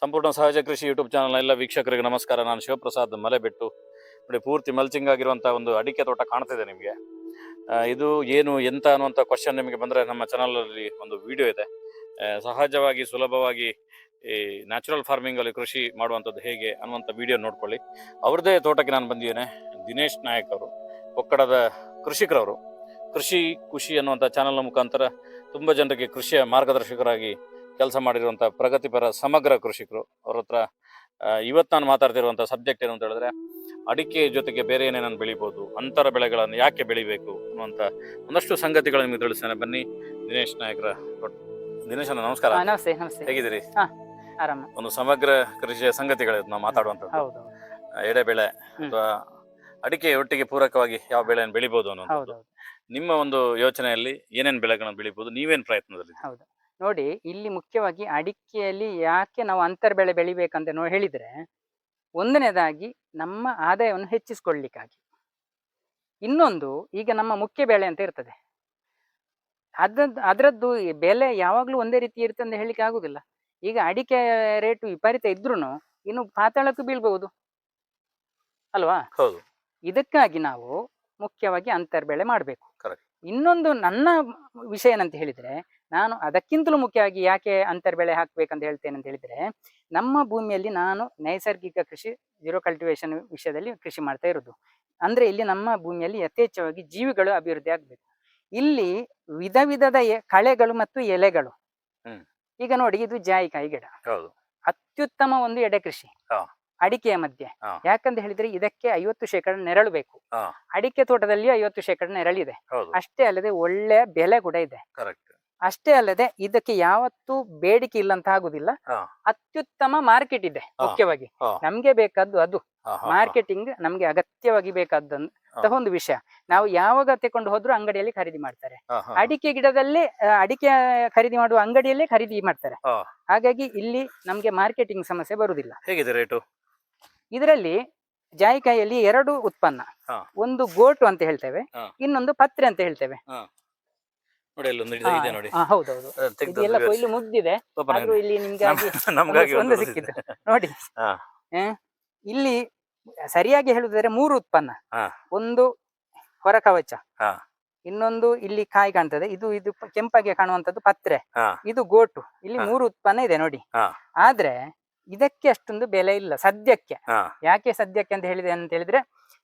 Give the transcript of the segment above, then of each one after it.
ಸಂಪೂರ್ಣ ಸಹಜ ಕೃಷಿ ಯೂಟ್ಯೂಬ್ ಚಾನಲ್ನ ಎಲ್ಲ ವೀಕ್ಷಕರಿಗೆ ನಮಸ್ಕಾರ. ನಾನು ಶಿವಪ್ರಸಾದ್ ಮಲೆಬೆಟ್ಟು. ನೋಡಿ, ಪೂರ್ತಿ ಮಲ್ಚಿಂಗ್ ಆಗಿರುವಂಥ ಒಂದು ಅಡಿಕೆ ತೋಟ ಕಾಣ್ತಿದೆ ನಿಮಗೆ. ಇದು ಏನು, ಎಂತ ಅನ್ನುವಂಥ ಕ್ವಶನ್ ನಿಮಗೆ ಬಂದರೆ ನಮ್ಮ ಚಾನಲಲ್ಲಿ ಒಂದು ವಿಡಿಯೋ ಇದೆ. ಸಹಜವಾಗಿ, ಸುಲಭವಾಗಿ, ಈ ನ್ಯಾಚುರಲ್ ಫಾರ್ಮಿಂಗಲ್ಲಿ ಕೃಷಿ ಮಾಡುವಂಥದ್ದು ಹೇಗೆ ಅನ್ನುವಂಥ ವಿಡಿಯೋ ನೋಡ್ಕೊಳ್ಳಿ. ಅವ್ರದ್ದೇ ತೋಟಕ್ಕೆ ನಾನು ಬಂದಿದ್ದೇನೆ. ದಿನೇಶ್ ನಾಯಕ್ ಅವರು, ಕೊಕ್ಕಡದ ಕೃಷಿಕರವರು. ಕೃಷಿ ಖುಷಿ ಅನ್ನುವಂಥ ಚಾನಲ್ನ ಮುಖಾಂತರ ತುಂಬ ಜನರಿಗೆ ಕೃಷಿಯ ಮಾರ್ಗದರ್ಶಕರಾಗಿ ಕೆಲಸ ಮಾಡಿರುವಂಥ ಪ್ರಗತಿಪರ ಸಮಗ್ರ ಕೃಷಿಕರು. ಅವ್ರ ಹತ್ರ ಇವತ್ತು ನಾನು ಮಾತಾಡ್ತಿರುವಂಥ ಸಬ್ಜೆಕ್ಟ್ ಏನು ಅಂತ ಹೇಳಿದ್ರೆ ಅಡಿಕೆ ಜೊತೆಗೆ ಬೇರೆ ಏನೇನನ್ನು ಬೆಳಿಬೋದು ಅಂತರ ಬೆಳೆಗಳನ್ನು ಯಾಕೆ ಬೆಳಿಬೇಕು ಅನ್ನುವಂಥ ಒಂದಷ್ಟು ಸಂಗತಿಗಳನ್ನು ನಿಮಗೆ ತಿಳಿಸ್ತೇನೆ. ಬನ್ನಿ ದಿನೇಶ್ ನಾಯಕರ ದಿನೇಶ್ ಅಣ್ಣ ನಮಸ್ಕಾರ. ನಮಸ್ತೆ ನಮಸ್ತೆ. ಹೇಗಿದ್ದೀರಿ? ಒಂದು ಸಮಗ್ರ ಕೃಷಿಯ ಸಂಗತಿಗಳು ನಾವು ಮಾತಾಡುವಂಥದ್ದು. ಆ, ಎಡೆ ಬೆಳೆ ಅಥವಾ ಅಡಿಕೆ ಒಟ್ಟಿಗೆ ಪೂರಕವಾಗಿ ಯಾವ ಬೆಳೆಯನ್ನು ಬೆಳಿಬಹುದು ಹೌದು ಅನ್ನೋದು ನಿಮ್ಮ ಒಂದು ಯೋಚನೆಯಲ್ಲಿ ಏನೇನು ಬೆಳೆಗಳನ್ನು ಬೆಳಿಬಹುದು ನೀವೇನು ಪ್ರಯತ್ನದಲ್ಲಿ ಹೌದು. ನೋಡಿ ಇಲ್ಲಿ ಮುಖ್ಯವಾಗಿ ಅಡಿಕೆಯಲ್ಲಿ ಯಾಕೆ ನಾವು ಅಂತರ್ ಬೆಳೆ ಬೆಳಿಬೇಕಂತ ನೋ ಹೇಳಿದ್ರೆ ಒಂದನೇದಾಗಿ ನಮ್ಮ ಆದಾಯವನ್ನು ಹೆಚ್ಚಿಸ್ಕೊಳ್ಳಿಕ್ಕಾಗಿ. ಇನ್ನೊಂದು ಈಗ ನಮ್ಮ ಮುಖ್ಯ ಬೆಳೆ ಅಂತ ಇರ್ತದೆ. ಅದ್ರದ್ದು ಅದರದ್ದು ಬೆಲೆ ಯಾವಾಗಲೂ ಒಂದೇ ರೀತಿ ಇರುತ್ತೆ ಅಂತ ಹೇಳಿಕ್ಕೆ ಆಗುದಿಲ್ಲ. ಈಗ ಅಡಿಕೆ ರೇಟ್ ವಿಪರೀತ ಇದ್ರೂ ಇನ್ನು ಪಾತಾಳಕ್ಕೂ ಬೀಳ್ಬಹುದು. ಅಲ್ವಾ? ಹೌದು. ಇದಕ್ಕಾಗಿ ನಾವು ಮುಖ್ಯವಾಗಿ ಅಂತರ್ ಬೆಳೆ ಮಾಡಬೇಕು. ಇನ್ನೊಂದು ನನ್ನ ವಿಷಯ ಏನಂತ ಹೇಳಿದ್ರೆ ನಾನು ಅದಕ್ಕಿಂತಲೂ ಮುಖ್ಯವಾಗಿ ಯಾಕೆ ಅಂತರ್ ಬೆಳೆ ಹಾಕ್ಬೇಕಂತ ಹೇಳ್ತೇನೆ ಅಂತ ಹೇಳಿದ್ರೆ ನಮ್ಮ ಭೂಮಿಯಲ್ಲಿ ನಾನು ನೈಸರ್ಗಿಕ ಕೃಷಿ ಜೀರೋ ಕಲ್ಟಿವೇಶನ್ ವಿಷಯದಲ್ಲಿ ಕೃಷಿ ಮಾಡ್ತಾ ಇರೋದು. ಅಂದ್ರೆ ಇಲ್ಲಿ ನಮ್ಮ ಭೂಮಿಯಲ್ಲಿ ಯಥೇಚ್ಛವಾಗಿ ಜೀವಿಗಳು ಅಭಿವೃದ್ಧಿ ಆಗ್ಬೇಕು. ಇಲ್ಲಿ ವಿಧ ವಿಧದ ಎ- ಕಳೆಗಳು ಮತ್ತು ಎಲೆಗಳು. ಈಗ ನೋಡಿ ಇದು ಜಾಯಿಕಾಯಿ ಗಿಡ. ಅತ್ಯುತ್ತಮ ಒಂದು ಎಡೆ ಕೃಷಿ. ಅಡಿಕೆಯ ಮಧ್ಯೆ. ಯಾಕಂತ ಹೇಳಿದ್ರೆ ಇದಕ್ಕೆ ಐವತ್ತು ಶೇಕಡ ನೆರಳು ಬೇಕು. ಅಡಿಕೆ ತೋಟದಲ್ಲಿ ಐವತ್ತು ಶೇಕಡ ನೆರಳಿದೆ. ಅಷ್ಟೇ ಅಲ್ಲದೆ ಒಳ್ಳೆ ಬೆಲೆ ಕೂಡ ಇದೆ. ಅಷ್ಟೇ ಅಲ್ಲದೆ ಇದಕ್ಕೆ ಯಾವತ್ತೂ ಬೇಡಿಕೆ ಇಲ್ಲ ಅಂತ ಆಗುದಿಲ್ಲ ಅತ್ಯುತ್ತಮ ಮಾರ್ಕೆಟ್ ಇದೆ. ಮುಖ್ಯವಾಗಿ. ನಮ್ಗೆ ಬೇಕಾದ್ದು ಅದು. ಮಾರ್ಕೆಟಿಂಗ್ ನಮ್ಗೆ ಅಗತ್ಯವಾಗಿ ಬೇಕಾದಂತ ಹಾ. ಒಂದು ವಿಷಯ. ನಾವು ಯಾವಾಗ ತಕೊಂಡು ಹೋದ್ರು ಅಂಗಡಿಯಲ್ಲಿ ಖರೀದಿ ಮಾಡ್ತಾರೆ. ಅಡಿಕೆ ಗಿಡದಲ್ಲಿ ಅಡಿಕೆ ಖರೀದಿ ಮಾಡುವ ಅಂಗಡಿಯಲ್ಲೇ ಖರೀದಿ ಮಾಡ್ತಾರೆ. ಹಾಗಾಗಿ ಇಲ್ಲಿ ನಮ್ಗೆ ಮಾರ್ಕೆಟಿಂಗ್ ಸಮಸ್ಯೆ ಬರುದಿಲ್ಲ. ಹೇಗಿದೆ ರೇಟು? ಇದರಲ್ಲಿ ಜಾಯಿಕಾಯಿಯಲ್ಲಿ ಎರಡು ಉತ್ಪನ್ನ. ಒಂದು ಗೋಟು ಅಂತ ಹೇಳ್ತೇವೆ. ಇನ್ನೊಂದು ಪತ್ರೆ ಅಂತ ಹೇಳ್ತೇವೆ. ನೋಡಿ ಅಲ್ಲೊಂದು ಇದೆ ಇದೆ ನೋಡಿ ಹಾ, ಹೌದೌದು ಅದನ್ನ ತೆಗ್ದು ಇದೆಲ್ಲ ಕೊಯ್ಲು ಮುಗ್ದಿದೆ ಪಾಪ ಆದ್ರೂ ನನಗೆ- ಇಲ್ಲಿ ನಿಮ್ಗಾಗಿ ನಮ್- ನಮ್ಗಾಗಿ ಒಂದು- ಒಂದು ಒಂದು ಸಿಕ್ಕಿದ್ದು ಸಿಕ್ಕಿದೆ. ನೋಡಿ ಹಾ. ಆ, ಇಲ್ಲಿ ಸರಿಯಾಗಿ ಹೇಳುದ್ರೆ ಮೂರು ಉತ್ಪನ್ನ ಹಾ. ಒಂದು ಹೊರ ಕವಚ ಹಾ. ಇನ್ನೊಂದು ಇಲ್ಲಿ ಕಾಯಿ ಕಾಣ್ತದೆ ಇದು ಇದು ಪ- ಕೆಂಪಾಗಿ ಕಾಣುವಂತದ್ದು ಪತ್ರೆ ಹಾ. ಇದು ಗೋಟು ಇಲ್ಲಿ ಹಾ. ಮೂರು ಉತ್ಪನ್ನ ಇದೆ ನೋಡಿ ಹಾ. ಆದ್ರೆ ಇದಕ್ಕೆ ಅಷ್ಟೊಂದು ಬೆಲೆ ಇಲ್ಲ ಸದ್ಯಕ್ಕೆ ಹಾ. ಯಾಕೆ ಸದ್ಯಕ್ಕೆ ಅಂತ ಹೇಳಿದೆ ಅಂತ ಹೇಳಿದ್ರೆ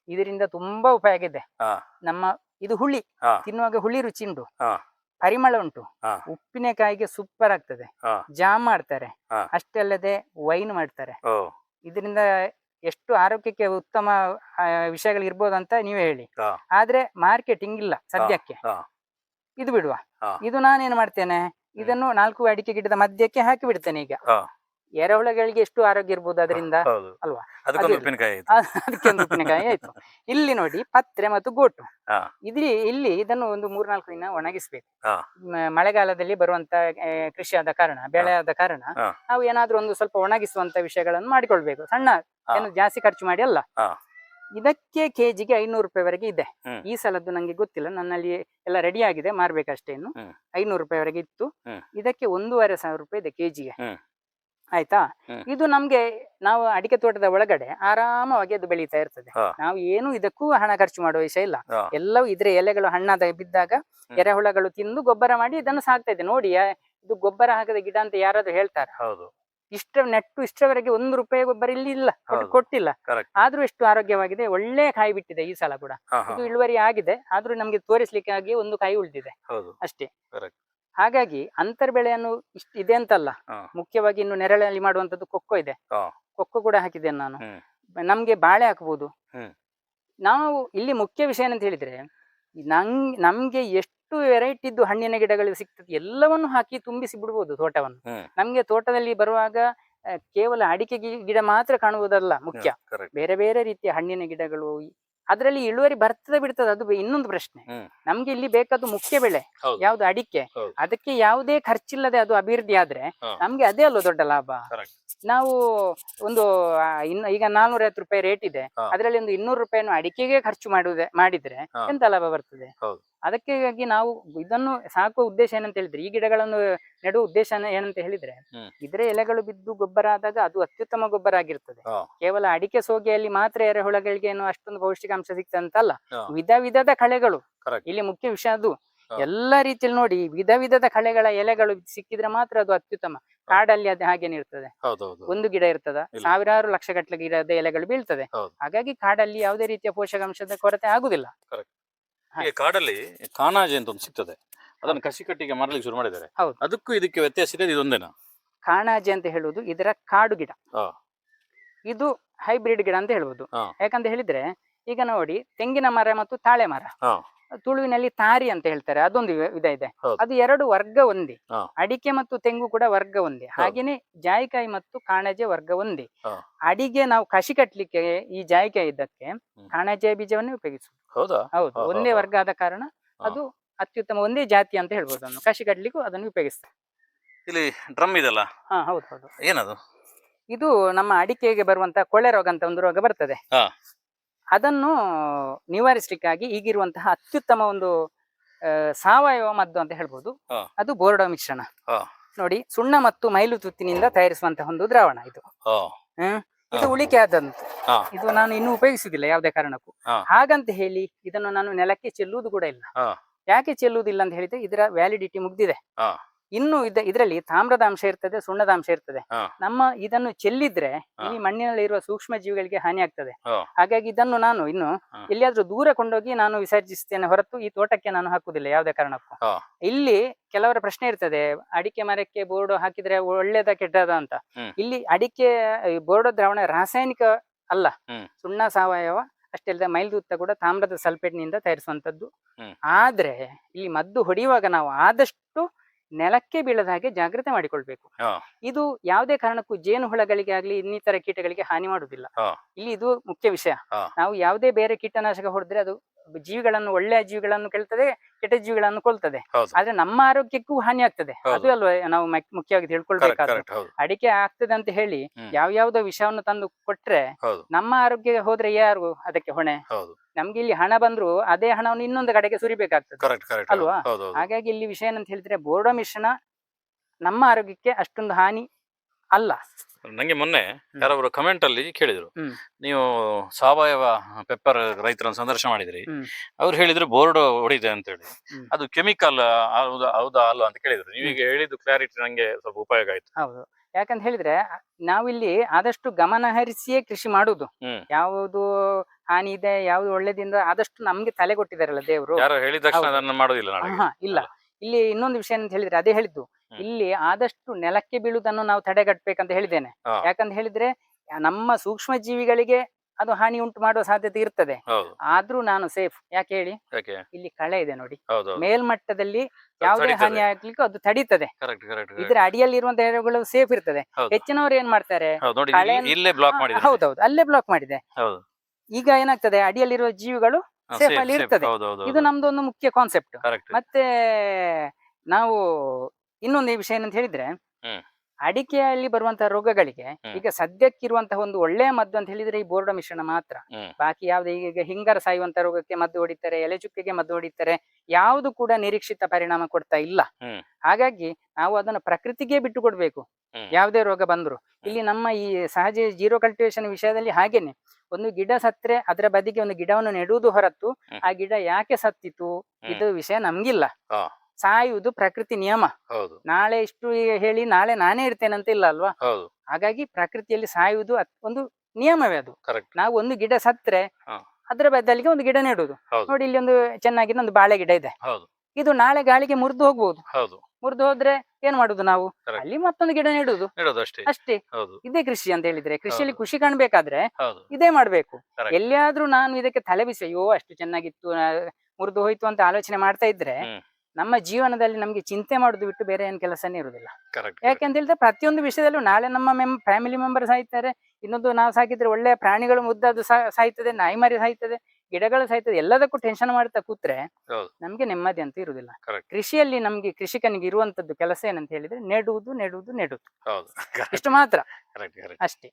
ಇದರಿಂದ ತುಂಬಾ ಉಪಯೋಗ ಇದೆ ಹಾ. ನಮ್ಮ ಇದು ಹುಳಿ ಹಾ. ತಿನ್ನುವಾಗ ಹುಳಿ ರುಚಿ ಉಂಟು ಹಾ. ಪರಿಮಳ ಉಂಟು. ಉಪ್ಪಿನಕಾಯಿಗೆ ಸೂಪರ್ ಆಗ್ತದೆ. ಜಾಮ್ ಮಾಡ್ತಾರೆ. ಅಷ್ಟೇ ಅಲ್ಲದೆ ವೈನ್ ಮಾಡ್ತಾರೆ. ಇದರಿಂದ ಎಷ್ಟು ಆರೋಗ್ಯಕ್ಕೆ ಉತ್ತಮ ವಿಷಯಗಳು ಇರ್ಬೋದು ಅಂತ ನೀವೇ ಹೇಳಿ. ಆದ್ರೆ ಮಾರ್ಕೆಟಿಂಗ್ ಇಲ್ಲ ಸದ್ಯಕ್ಕೆ. ಇದು ಬಿಡುವ. ಇದು ನಾನೇನ್ ಮಾಡ್ತೇನೆ? ಇದನ್ನು ನಾಲ್ಕು ಅಡಿಕೆ ಗಿಡದ ಮಧ್ಯಕ್ಕೆ ಹಾಕಿ ಬಿಡ್ತೇನೆ ಈಗ. ಎರೆಹುಳಗಳಿಗೆ ಎಷ್ಟು ಆರೋಗ್ಯ ಇರ್ಬೋದು ಅದರಿಂದ? ಅಲ್ವಾ? ಅದಕ್ಕೊಂದು ಅದು- ಉಪ್ಪಿನಕಾಯಿ ಆಯ್ತು. ಇಲ್ಲಿ ನೋಡಿ ಪತ್ರೆ ಮತ್ತು ಗೋಟು. ಇದ್ರಿ ಇಲ್ಲಿ ಇಲ್ಲಿ ಇದನ್ನು ಒಂದು ಮೂರ್ನಾಲ್ಕು ದಿನ ಒಣಗಿಸ್ಬೇಕು. ಮಳೆಗಾಲದಲ್ಲಿ ಬರುವಂತ ಕೃಷಿ ಆದ ಕಾರಣ ಬೆಳೆ ಆದ ಕಾರಣ ನಾವು ಏನಾದ್ರೂ ಒಂದು ಸ್ವಲ್ಪ ಒಣಗಿಸುವಂತ ವಿಷಯಗಳನ್ನು ಮಾಡಿಕೊಳ್ಬೇಕು. ಸಣ್ಣ ಏನು ಜಾಸ್ತಿ ಖರ್ಚು ಮಾಡಿ ಅಲ್ಲ. ಇದಕ್ಕೆ ಕೆಜಿಗೆ ಐನೂರು ರೂಪಾಯಿವರೆಗೆ ಇದೆ. ಈ ಸಲದ್ದು ನಂಗೆ ಗೊತ್ತಿಲ್ಲ. ನನ್ನಲ್ಲಿ ಎಲ್ಲ ರೆಡಿ ಆಗಿದೆ. ಮಾರ್ಬೇಕಷ್ಟೇನು ಇನ್ನು. ಐನೂರು ರೂಪಾಯಿವರೆಗೆ ಇತ್ತು. ಇದಕ್ಕೆ ಒಂದೂವರೆ ಸಾವಿರ ರೂಪಾಯಿ ಇದೆ ಕೆಜಿಗೆ. ಆಯ್ತಾ? ಇದು ನಮ್ಗೆ ನಾವು ಅಡಿಕೆ ತೋಟದ ಒಳಗಡೆ ಆರಾಮವಾಗಿ ಅದು ಬೆಳೀತಾ ಇರ್ತದೆ. ನಾವು ಏನು ಇದಕ್ಕೂ ಹಣ ಖರ್ಚು ಮಾಡುವ ವಿಷಯ ಇಲ್ಲ. ಎಲ್ಲವೂ ಇದ್ರೆ ಎಲೆಗಳು ಹಣ್ಣಾದ ಬಿದ್ದಾಗ. ಎರೆಹುಳಗಳು ತಿಂದು ಗೊಬ್ಬರ ಮಾಡಿ ಇದನ್ನು ಸಾಕ್ತಾ ಇದೆ ನೋಡಿ ಇದು ಗೊಬ್ಬರ ಹಾಕದ ಗಿಡ ಅಂತ ಯಾರಾದ್ರೂ ಹೇಳ್ತಾರೆ? ಹೌದು. ಇಷ್ಟ ನೆಟ್ಟು ಇಷ್ಟವರೆಗೆ ಒಂದು ರೂಪಾಯಿ ಗೊಬ್ಬರ ಇಲ್ಲಿ ಇಲ್ಲ. ಕೊಟ್ಟು- ಕೊಟ್ಟಿಲ್ಲ. ಆದ್ರೂ ಎಷ್ಟು ಆರೋಗ್ಯವಾಗಿದೆ ಒಳ್ಳೆ ಕಾಯಿ ಬಿಟ್ಟಿದೆ ಈ ಸಲ ಕೂಡ. ಇದು ಇಳುವರಿ ಆಗಿದೆ ಆದ್ರೂ ನಮ್ಗೆ ತೋರಿಸ್ಲಿಕ್ಕಾಗಿ ಒಂದು ಕಾಯಿ ಉಳಿದಿದೆ. ಅಷ್ಟೇ. ಹಾಗಾಗಿ ಅಂತರ್ ಬೆಳೆಯನ್ನು ಇಷ್ಟ ಇದೆ ಅಂತಲ್ಲ. ಮುಖ್ಯವಾಗಿ ಇನ್ನು ನೆರಳಲ್ಲಿ ಮಾಡುವಂತದ್ದು ಕೊಕ್ಕೋ ಇದೆ. ಕೊಕ್ಕೋ ಕೂಡ ಹಾಕಿದ್ದೇನೆ ನಾನು. ನಮ್ಗೆ ಬಾಳೆ ಹಾಕಬಹುದು ನಾವು ಇಲ್ಲಿ ಮುಖ್ಯ ವಿಷಯ ಏನಂತ ಹೇಳಿದ್ರೆ ನಂಗ್ ನಮ್ಗೆ ಎಷ್ಟು ವೆರೈಟಿದ್ದು ಹಣ್ಣಿನ ಗಿಡಗಳು ಸಿಗ್ತದೆ ಎಲ್ಲವನ್ನು ಹಾಕಿ ತುಂಬಿಸಿ ಬಿಡ್ಬೋದು ತೋಟವನ್ನು. ನಮ್ಗೆ ತೋಟದಲ್ಲಿ ಬರುವಾಗ ಕೇವಲ ಅಡಿಕೆ ಗಿಡ ಮಾತ್ರ ಕಾಣುವುದಲ್ಲ ಮುಖ್ಯ ಬೇರೆ ಬೇರೆ ರೀತಿಯ ಹಣ್ಣಿನ ಗಿಡಗಳು ಅದರಲ್ಲಿ ಇಳುವರಿ ಬರ್ತದೆ ಬಿಡ್ತದೆ ಅದು ಇನ್ನೊಂದು ಪ್ರಶ್ನೆ. ನಮ್ಗೆ ಇಲ್ಲಿ ಬೇಕಾದ ಮುಖ್ಯ ಬೆಳೆ. ಯಾವ್ದು ಅಡಿಕೆ ಅದಕ್ಕೆ ಯಾವುದೇ ಖರ್ಚಿಲ್ಲದೆ ಅದು ಅಭಿವೃದ್ಧಿ ಆದ್ರೆ. ನಮ್ಗೆ ಅದೇ ಅಲ್ವ ದೊಡ್ಡ ಲಾಭ. ನಾವು ಒಂದು ಇನ್ನು ಈಗ ನಾನೂರೈವತ್ತು ರೂಪಾಯಿ ರೇಟ್ ಇದೆ. ಅದರಲ್ಲಿ ಒಂದು ಇನ್ನೂರು ರೂಪಾಯಿಯನ್ನು ಅಡಿಕೆಗೆ ಖರ್ಚು ಮಾಡುವುದೇ ಮಾಡಿದ್ರೆ. ಎಂತ ಲಾಭ ಬರ್ತದೆ. ಅದಕ್ಕಾಗಿ ನಾವು ಇದನ್ನು ಸಾಕುವ ಉದ್ದೇಶ ಏನಂತ ಹೇಳಿದ್ರೆ ಈ ಗಿಡಗಳನ್ನು ನೆಡುವ ಉದ್ದೇಶ ಏನಂತ ಹೇಳಿದ್ರೆ ಇದ್ರೆ ಎಲೆಗಳು ಬಿದ್ದು ಗೊಬ್ಬರ ಆದಾಗ ಅದು ಅತ್ಯುತ್ತಮ ಗೊಬ್ಬರ ಆಗಿರ್ತದೆ. ಕೇವಲ ಅಡಿಕೆ ಸೋಗೆಯಲ್ಲಿ ಮಾತ್ರ ಎರೆಹುಳಗಳಿಗೆ ಏನು ಅಷ್ಟೊಂದು ಪೌಷ್ಟಿಕಾಂಶ ಸಿಗ್ತಂತಲ್ಲ ಅಂತಲ್ಲ ವಿಧ ವಿಧದ ಕಳೆಗಳು. ಇಲ್ಲಿ ಮುಖ್ಯ ವಿಷಯ ಅದು. ಎಲ್ಲಾ ರೀತಿಯಲ್ಲಿ ನೋಡಿ ವಿಧ ವಿಧದ ಕಳೆಗಳ ಎಲೆಗಳು ಸಿಕ್ಕಿದ್ರೆ ಮಾತ್ರ ಅದು ಅತ್ಯುತ್ತಮ. ಕಾಡಲ್ಲಿ ಅದು ಹಾಗೇನೆ ಇರ್ತದೆ. ಒಂದು ಗಿಡ ಇರ್ತದ ಸಾವಿರಾರು ಲಕ್ಷ ಗಟ್ಟಲೆ ಗಿಡದ ಎಲೆಗಳು ಬೀಳ್ತದೆ. ಹಾಗಾಗಿ ಕಾಡಲ್ಲಿ ಯಾವುದೇ ರೀತಿಯ ಪೋಷಕಾಂಶದ ಕೊರತೆ ಆಗುದಿಲ್ಲ. ಈಗ ಕಾಡಲ್ಲಿ ಕಾಣಾಜೆ ಅಂತ ಒಂದು ಸಿಗ್ತದೆ ಅದನ್ನು ಕಸಿ ಕಟ್ಟಿಗೆ ಮಾಡಲಿಕ್ಕೆ ಶುರು ಮಾಡಿದ್ದಾರೆ ಹೌದು. ಅದಕ್ಕೂ ಇದಕ್ಕೆ ವ್ಯತ್ಯಾಸ ಇದೆ ಇದೊಂದೇನಾ ಕಾಣಾಜೆ ಅಂತ ಹೇಳುವುದು ಇದರ ಕಾಡು ಗಿಡ. ಇದು ಹೈಬ್ರಿಡ್ ಗಿಡ ಅಂತ ಹೇಳ್ಬೋದು. ಯಾಕಂತ ಹೇಳಿದ್ರೆ ಈಗ ನೋಡಿ ತೆಂಗಿನ ಮರ ಮತ್ತು ತಾಳೆ ಮರ. ತುಳುವಿನಲ್ಲಿ ತಾರಿ ಅಂತ ಹೇಳ್ತಾರೆ. ಅದೊಂದು ವಿಧ ಇದೆ. ಅದು ಎರಡು ವರ್ಗ ಒಂದೇ. ಅಡಿಕೆ ಮತ್ತು ತೆಂಗು ಕೂಡ ವರ್ಗ ಒಂದೇ. ಹಾಗೇನೆ ಜಾಯಿಕಾಯಿ ಮತ್ತು ಕಾಣಜೆ ವರ್ಗ ಒಂದೇ. ಅಡಿಗೆ ನಾವು ಕಸಿ ಕಟ್ಲಿಕ್ಕೆ ಈ ಜಾಯಿಕಾಯಿ ಇದ್ದಕ್ಕೆ ಕಾಣಜೆ ಬೀಜವನ್ನೇ ಉಪಯೋಗಿಸುದು. ಹೌದಾ? ಒಂದೇ ವರ್ಗ ಆದ ಕಾರಣ ಅದು ಅತ್ಯುತ್ತಮ ಒಂದೇ ಜಾತಿ ಅಂತ ಹೇಳ್ಬೋದು ಅದನ್ನು. ಕಸಿ ಕಟ್ಲಿಕ್ಕೂ ಅದನ್ನು ಉಪಯೋಗಿಸ್ತಾರೆ. ಇಲ್ಲಿ ಡ್ರಮ್ ಇದೆಲ್ಲ ಹಾ ಹೌದು ಹೌದು. ಏನದು? ಇದು ನಮ್ಮ ಅಡಿಕೆಗೆ ಬರುವಂತ ಕೊಳೆ ರೋಗ ಅಂತ ಒಂದು ರೋಗ ಬರ್ತದೆ. ಅದನ್ನು ನಿವಾರಿಸಲಿಕ್ಕಾಗಿ ಈಗಿರುವಂತಹ ಅತ್ಯುತ್ತಮ ಒಂದು ಸಾವಯವ ಮದ್ದು ಅಂತ ಹೇಳ್ಬೋದು. ಅದು ಬೋರ್ಡೋ ಮಿಶ್ರಣ. ನೋಡಿ ಸುಣ್ಣ ಮತ್ತು ಮೈಲು ತುತ್ತಿನಿಂದ ತಯಾರಿಸುವಂತಹ ಒಂದು ದ್ರಾವಣ ಇದು. ಇದು. ಉಳಿಕೆ ಆದಂತು. ಇದು ನಾನು ಇನ್ನೂ ಉಪಯೋಗಿಸುದಿಲ್ಲ ಯಾವುದೇ ಕಾರಣಕ್ಕೂ. ಹಾಗಂತ ಹೇಳಿ ಇದನ್ನು ನಾನು ನೆಲಕ್ಕೆ ಚೆಲ್ಲುವುದು ಕೂಡ ಇಲ್ಲ. ಯಾಕೆ ಚೆಲ್ಲುವುದಿಲ್ಲ ಅಂತ ಹೇಳಿದ್ರೆ ಇದರ ವ್ಯಾಲಿಡಿಟಿ ಮುಗ್ದಿದೆ. ಇನ್ನು ಇದ ಇದರಲ್ಲಿ ತಾಮ್ರದ ಅಂಶ ಇರ್ತದೆ ಸುಣ್ಣದ ಅಂಶ ಇರ್ತದೆ. ನಮ್ಮ ಇದನ್ನು ಚೆಲ್ಲಿದ್ರೆ. ಈ ಮಣ್ಣಿನಲ್ಲಿ ಇರುವ ಸೂಕ್ಷ್ಮ ಜೀವಿಗಳಿಗೆ ಹಾನಿ ಆಗ್ತದೆ. ಹಾಗಾಗಿ ಇದನ್ನು ನಾನು ಇನ್ನು. ಎಲ್ಲಿಯಾದ್ರೂ ದೂರ ಕೊಂಡೋಗಿ ನಾನು ವಿಸರ್ಜಿಸ್ತೇನೆ ಹೊರತು ಈ ತೋಟಕ್ಕೆ ನಾನು ಹಾಕುದಿಲ್ಲ ಯಾವುದೇ ಕಾರಣಕ್ಕೂ. ಇಲ್ಲಿ ಕೆಲವರ ಪ್ರಶ್ನೆ ಇರ್ತದೆ ಅಡಿಕೆ ಮರಕ್ಕೆ ಬೋರ್ಡ್ ಹಾಕಿದ್ರೆ ಒಳ್ಳೇದ ಕೆಟ್ಟದ ಅಂತ. ಇಲ್ಲಿ ಅಡಿಕೆ ಬೋರ್ಡ್ ದ್ರಾವಣ ರಾಸಾಯನಿಕ ಅಲ್ಲ. ಸುಣ್ಣ ಸಾವಯವ ಅಷ್ಟೇ ಅಲ್ಲದೆ ದೂತ ಕೂಡ ತಾಮ್ರದ ಸಲ್ಫೇಟ್ನಿಂದ ತಯಾರಿಸುವಂತದ್ದು. ಆದ್ರೆ ಇಲ್ಲಿ ಮದ್ದು ಹೊಡೆಯುವಾಗ ನಾವು ಆದಷ್ಟು ನೆಲಕ್ಕೆ ಬೀಳದ ಹಾಗೆ ಜಾಗ್ರತೆ ಮಾಡಿಕೊಳ್ಬೇಕು. ಇದು ಯಾವುದೇ ಕಾರಣಕ್ಕೂ ಜೇನು ಹುಳಗಳಿಗೆ ಆಗ್ಲಿ ಇನ್ನಿತರ ಕೀಟಗಳಿಗೆ ಹಾನಿ ಮಾಡುವುದಿಲ್ಲ. ಇಲ್ಲಿ ಇದು ಮುಖ್ಯ ವಿಷಯ. ನಾವು ಯಾವುದೇ ಬೇರೆ ಕೀಟನಾಶಕ ಹೊಡೆದ್ರೆ ಅದು ಜೀವಿಗಳನ್ನು ಒಳ್ಳೆಯ ಜೀವಿಗಳನ್ನು ಕೆಳ್ತದೆ ಕೆಟ್ಟ ಜೀವಿಗಳನ್ನು ಕೊಲ್ತದೆ. ಆದ್ರೆ ನಮ್ಮ ಆರೋಗ್ಯಕ್ಕೂ ಹಾನಿ ಆಗ್ತದೆ. ಅದು ಅಲ್ವಾ ನಾವು ಮುಖ್ಯವಾಗಿ ತಿಳ್ಕೊಳ್ಬೇಕಾದ್ರೆ ತಿಳ್ಕೊಳ್ಬೇಕಾದ ಅಡಿಕೆ ಆಗ್ತದೆ ಅಂತ ಹೇಳಿ ಯಾವ ಯಾವ್ದೋ ವಿಷವನ್ನು ತಂದು ಕೊಟ್ರೆ ನಮ್ಮ ಆರೋಗ್ಯ ಹೋದ್ರೆ ಯಾರು ಅದಕ್ಕೆ ಹೊಣೆ? ನಮ್ಗೆ ಇಲ್ಲಿ ಹಣ ಬಂದ್ರು ಅದೇ ಹಣವನ್ನು ಇನ್ನೊಂದು ಕಡೆಗೆ ಸುರಿಬೇಕಾಗ್ತದೆ. ಕರೆಕ್ಟ್ ಕರೆಕ್ಟ್ ಅಲ್ವಾ? ಹಾಗಾಗಿ ಇಲ್ಲಿ ವಿಷಯ ಏನಂತ ಹೇಳಿದ್ರೆ ಬೋರ್ಡೋ ಮಿಶ್ರಣ ನಮ್ಮ ಆರೋಗ್ಯಕ್ಕೆ ಅಷ್ಟೊಂದು ಹಾನಿ ಅಲ್ಲ. ನಂಗೆ ಮೊನ್ನೆ ಯಾರೊಬ್ರು ಕಮೆಂಟ್ ಅಲ್ಲಿ ಕೇಳಿದ್ರು. ನೀವು ಸಾವಯವ ಪೆಪ್ಪರ್ ರೈತರನ್ನು ಸಂದರ್ಶನ ಮಾಡಿದ್ರಿ. ಅವ್ರು ಹೇಳಿದ್ರು ಬೋರ್ಡ್ ಹೊಡಿದೆ ಅಂತ ಹೇಳಿ. ಅದು ಕೆಮಿಕಲ್ ಹೌದಾ ಹೌದಾ ಅಲ್ಲ ಅಂತ ಕೇಳಿದ್ರು. ನೀವೀಗ ಹೇಳಿದ್ದು ಕ್ಲಾರಿಟಿ ನಂಗೆ ಸ್ವಲ್ಪ ಉಪಯೋಗ ಆಯ್ತು. ಹೌದು. ಯಾಕಂತ ಹೇಳಿದ್ರೆ ನಾವಿಲ್ಲಿ ಆದಷ್ಟು ಗಮನ ಹರಿಸಿಯೇ ಕೃಷಿ ಮಾಡುದು. ಯಾವುದು ಹಾನಿ ಇದೆ ಯಾವ್ದು ಒಳ್ಳೇದಿಂದ ಆದಷ್ಟು ನಮ್ಗೆ ತಲೆ ಕೊಟ್ಟಿದಾರಲ್ಲ ದೇವರು. ಯಾರೋ ಹೇಳಿದ ತಕ್ಷಣ ಅದನ್ನ ಮಾಡೋದಿಲ್ಲ ನಾಳೆ ಹಾ ಇಲ್ಲ. ಇಲ್ಲಿ ಇನ್ನೊಂದು ವಿಷಯ ಅಂತ ಹೇಳಿದ್ರೆ ಅದೇ ಹೇಳಿದ್ದು. ಇಲ್ಲಿ ಆದಷ್ಟು ನೆಲಕ್ಕೆ ಬೀಳುವುದನ್ನು ನಾವು ತಡೆಗಟ್ಟಬೇಕಂತ ಹೇಳಿದ್ದೇನೆ. ಹಾ. ಯಾಕಂತ ಹೇಳಿದ್ರೆ ನಮ್ಮ ಸೂಕ್ಷ್ಮ ಜೀವಿಗಳಿಗೆ ಅದು ಹಾನಿ ಉಂಟು ಮಾಡುವ ಸಾಧ್ಯತೆ ಇರ್ತದೆ. ಹೌದು. ಆದ್ರೂ ನಾನು ಸೇಫ್ ಯಾಕೆ ಹೇಳಿ? ಯಾಕೆ? ಇಲ್ಲಿ ಕಳೆ ಇದೆ ನೋಡಿ. ಹೌದು ಮೇಲ್ಮಟ್ಟದಲ್ಲಿ ಯಾವುದೇ ಹಾನಿ ಆಗ್ಲಿಕ್ಕೂ ಅದು ತಡೀತದೆ. ಕರೆಕ್ಟ್ ಕರೆಕ್ಟ್ ಇದ್ರ ಅಡಿಯಲ್ಲಿ ಇರುವಂತಹ ಸೇಫ್ ಇರ್ತದೆ. ಹೌದು. ಹೆಚ್ಚಿನವರು ಏನ್ ಮಾಡ್ತಾರೆ? ಹೌದು ನೋಡಿ ಕಳೆಯನ್ನು- ಇಲ್ಲೇ ಬ್ಲಾಕ್ ಹಾ, ಮಾಡಿದ್ರೆ ಹೌದೌದು ಅಲ್ಲೇ ಬ್ಲಾಕ್ ಮಾಡಿದೆ. ಹೌದು. ಈಗ ಏನಾಗ್ತದೆ? ಅಡಿಯಲ್ಲಿರುವ ಜೀವಿಗಳು ಸೇಫ್ ಅಲ್ಲಿ ಇರ್ತದೆ. ಇದು ನಮ್ದು ಒಂದು ಮುಖ್ಯ ಕಾನ್ಸೆಪ್ಟ್ ಮತ್ತೆ ನಾವು ಇನ್ನೊಂದು ವಿಷಯ ಏನಂತ ಹೇಳಿದ್ರೆ. ಅಡಿಕೆಯಲ್ಲಿ ಬರುವಂತಹ ರೋಗಗಳಿಗೆ. ಈಗ ಸದ್ಯಕ್ಕಿರುವಂತಹ ಒಂದು ಒಳ್ಳೆಯ ಮದ್ದು ಅಂತ ಹೇಳಿದ್ರೆ ಈ ಬೋರ್ಡ ಮಿಶ್ರಣ ಮಾತ್ರ. ಬಾಕಿ ಯಾವ್ದು ಈಗ ಹಿಂಗಾರ ಸಾಯುವಂತ ರೋಗಕ್ಕೆ ಮದ್ದು ಹೊಡಿತಾರೆ ಎಲೆ ಚುಕ್ಕೆಗೆ ಮದ್ದು ಹೊಡಿತಾರೆ ಯಾವುದು ಕೂಡ ನಿರೀಕ್ಷಿತ ಪರಿಣಾಮ ಕೊಡ್ತಾ ಇಲ್ಲ. ಹಾಗಾಗಿ ನಾವು ಅದನ್ನು ಪ್ರಕೃತಿಗೆ ಬಿಟ್ಟು ಕೊಡ್ಬೇಕು. ಯಾವುದೇ ರೋಗ ಬಂದ್ರು. ಇಲ್ಲಿ ನಮ್ಮ ಈ ಸಹಜ ಜೀರೋ ಕಲ್ಟಿವೇಶನ್ ವಿಷಯದಲ್ಲಿ ಹಾಗೇನೆ. ಒಂದು ಗಿಡ ಸತ್ರೆ ಅದರ ಬದಿಗೆ ಒಂದು ಗಿಡವನ್ನು ನೆಡುವುದು ಹೊರತು ಆ ಗಿಡ ಯಾಕೆ ಸತ್ತಿತು? ಇದು ವಿಷಯ ನಮ್ಗಿಲ್ಲ. ಸಾಯುವುದು ಪ್ರಕೃತಿ ನಿಯಮ. ಹೌದು. ನಾಳೆ ಇಷ್ಟು ಹೇಳಿ ನಾಳೆ ನಾನೇ ಇರ್ತೇನೆ ಅಂತ ಇಲ್ಲ ಅಲ್ವಾ? ಹೌದು. ಹಾಗಾಗಿ ಪ್ರಕೃತಿಯಲ್ಲಿ ಸಾಯುವುದು ಅತ್- ಒಂದು ನಿಯಮವೇ ಅದು. ಕರೆಕ್ಟ್ ನಾವು ಒಂದು ಗಿಡ ಸತ್ರೆ ಹಾ. ಅದರ ಬದಲಿಗೆ ಒಂದು ಗಿಡ ನೆಡುವುದು. ಹೌದು. ನೋಡಿ ಇಲ್ಲಿ ಒಂದು ಚೆನ್ನಾಗಿ ಒಂದು ಬಾಳೆ ಗಿಡ ಇದೆ. ಹೌದು. ಇದು ನಾಳೆ ಗಾಳಿಗೆ ಮುರಿದು ಹೋಗ್ಬೋದು. ಹೌದು. ಮುರಿದು ಹೋದ್ರೆ ಏನ್ ಮಾಡುದು ನಾವು? Correct. ಅಲ್ಲಿ ಮತ್ತೊಂದು ಗಿಡ ನೆಡುದು ಇಡೋದು ಅಷ್ಟೇ. ಅಷ್ಟೇ. ಹೌದು. ಇದೇ ಕೃಷಿ ಅಂತ ಹೇಳಿದ್ರೆ ಕೃಷಿಯಲ್ಲಿ ಹೌದು. ಖುಷಿ ಕಾಣ್ಬೇಕಾದ್ರೆ ಹೌದು. ಇದೇ ಮಾಡ್ಬೇಕು. Correct. ಎಲ್ಲಿಯಾದ್ರೂ ನಾನು ಇದಕ್ಕೆ ತಲೆ ಬಿಸಿ ಅಯ್ಯೋ ಅಷ್ಟು ಚೆನ್ನಾಗಿತ್ತು ಮುರಿದು ಹೋಯ್ತು ಅಂತ ಆಲೋಚನೆ ಮಾಡ್ತಾ ಇದ್ರೆ ಹ್ಮ್. ನಮ್ಮ ಜೀವನದಲ್ಲಿ ನಮಗೆ ಚಿಂತೆ ಮಾಡುದು ಬಿಟ್ಟು ಬೇರೆ ಏನು ಕೆಲಸನೇ ಇರುವುದಿಲ್ಲ ಯಾಕೆಂತ ಹೇಳಿದ್ರೆ ಪ್ರತಿಯೊಂದು ವಿಷಯದಲ್ಲೂ ನಾಳೆ ನಮ್ಮ ಮೆಂ ಫ್ಯಾಮಿಲಿ ಮೆಂಬರ್ ಸಾಯ್ತಾರೆ ಇನ್ನೊಂದು ನಾವು ಸಾಕಿದ್ರೆ ಒಳ್ಳೆಯ ಪ್ರಾಣಿಗಳು ಮುದ್ದದು ಸಾಯ್ತದೆ ನಾಯಿ ಮರಿ ಸಾಯ್ತದೆ ಗಿಡಗಳು ಸಾಯ್ತದೆ ಎಲ್ಲದಕ್ಕೂ ಟೆನ್ಷನ್ ಮಾಡ್ತಾ ಕೂತ್ರೆ. ನಮ್ಗೆ ನೆಮ್ಮದಿ ಅಂತ ಇರುವುದಿಲ್ಲ. ಕೃಷಿಯಲ್ಲಿ ನಮ್ಗೆ ಕೃಷಿಕನಿಗೆ ಇರುವಂತದ್ದು ಕೆಲಸ ಏನಂತ ಹೇಳಿದ್ರೆ ನೆಡುವುದು ನೆಡುವುದು ನೆಡುವುದು. ಇಷ್ಟು ಮಾತ್ರ. ಅಷ್ಟೇ.